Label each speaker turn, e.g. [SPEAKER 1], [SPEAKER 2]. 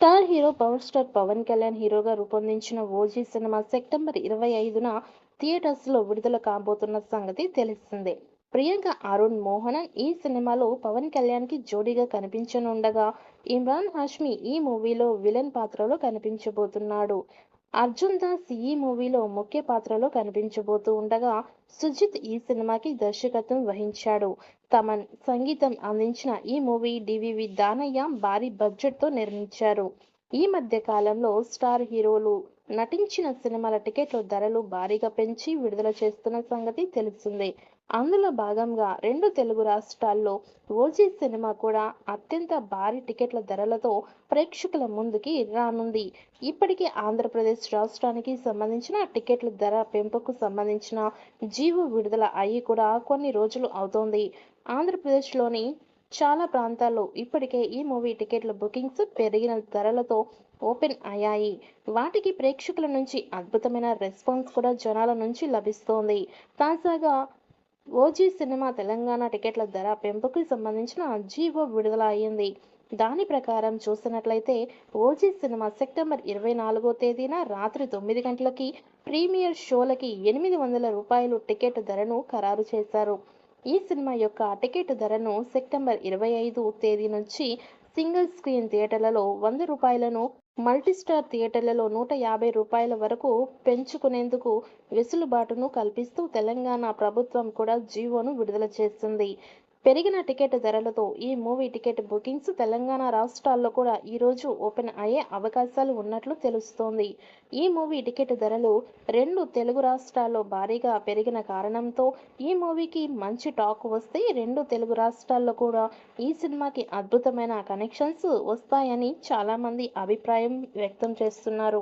[SPEAKER 1] Star hero power star Pawan Kalyan హీరోగా రూపొందించిన OG cinema September ఇరవై ఐదున థియేటర్స్లో విడుదల కాబోతున్న సంగతి తెలిసిందే ప్రియాంక అరుణ్ మోహనన్ ఈ సినిమాలో పవన్ కళ్యాణ్కి జోడీగా కనిపించనుండగా ఇమ్రాన్ హాష్మి ఈ మూవీలో విలన్ పాత్రలో కనిపించబోతున్నాడు. అర్జున్ దాస్ ఈ మూవీలో ముఖ్య పాత్రలో కనిపించబోతూ ఉండగా సుజిత్ ఈ సినిమాకి దర్శకత్వం వహించాడు. తమన్ సంగీతం అందించిన ఈ మూవీ డివివి దానయ్య భారీ బడ్జెట్తో నిర్మించారు. ఈ మధ్య కాలంలో స్టార్ హీరోలు నటించిన సినిమాల టికెట్ల ధరలు భారీగా పెంచి విడుదల చేస్తున్న సంగతి తెలిసిందే అందులో భాగంగా రెండు తెలుగు రాష్ట్రాల్లో ఓజీ సినిమా కూడా అత్యంత భారీ టికెట్ల ధరలతో ప్రేక్షకుల ముందుకి రానుంది. ఇప్పటికే ఆంధ్రప్రదేశ్ రాష్ట్రానికి సంబంధించిన టికెట్ల ధర పెంపుకు సంబంధించిన జీవో విడుదల అయ్యి కూడా కొన్ని రోజులు అవుతోంది. ఆంధ్రప్రదేశ్లోని చాలా ప్రాంతాల్లో ఇప్పటికే ఈ మూవీ టికెట్ల బుకింగ్స్ పెరిగిన ధరలతో ఓపెన్ అయ్యాయి. వాటికి ప్రేక్షకుల నుంచి అద్భుతమైన రెస్పాన్స్ కూడా జనాల నుంచి లభిస్తోంది. తాజాగా ఓజీ సినిమా తెలంగాణ టికెట్ల ధర పెంపుకు సంబంధించిన జీవో విడుదల అయింది దాని ప్రకారం చూసినట్లయితే ఓజీ సినిమా సెప్టెంబర్ ఇరవై నాలుగో తేదీన రాత్రి తొమ్మిది గంటలకి ప్రీమియర్ షోలకి ఎనిమిది వందల రూపాయలు టికెట్ ధరను ఖరారు చేశారు. ఈ సినిమా యొక్క టికెట్ ధరను సెప్టెంబర్ ఇరవై ఐదు తేదీ నుంచి సింగిల్ స్క్రీన్ థియేటర్లలో వంద రూపాయలను మల్టీస్టార్ థియేటర్లలో నూట యాభై రూపాయల వరకు పెంచుకునేందుకు వెసులుబాటును కల్పిస్తూ తెలంగాణ ప్రభుత్వం కూడా జీవోను విడుదల చేసింది. పెరిగిన టికెట్ ధరలతో ఈ మూవీ టికెట్ బుకింగ్స్ తెలంగాణ రాష్ట్రాల్లో కూడా ఈరోజు ఓపెన్ అయ్యే అవకాశాలు ఉన్నట్లు తెలుస్తోంది. ఈ మూవీ టికెట్ ధరలు రెండు తెలుగు రాష్ట్రాల్లో భారీగా పెరిగిన కారణంతో ఈ మూవీకి మంచి టాక్ వస్తే రెండు తెలుగు రాష్ట్రాల్లో కూడా ఈ సినిమాకి అద్భుతమైన కనెక్షన్స్ వస్తాయని చాలామంది అభిప్రాయం వ్యక్తం చేస్తున్నారు.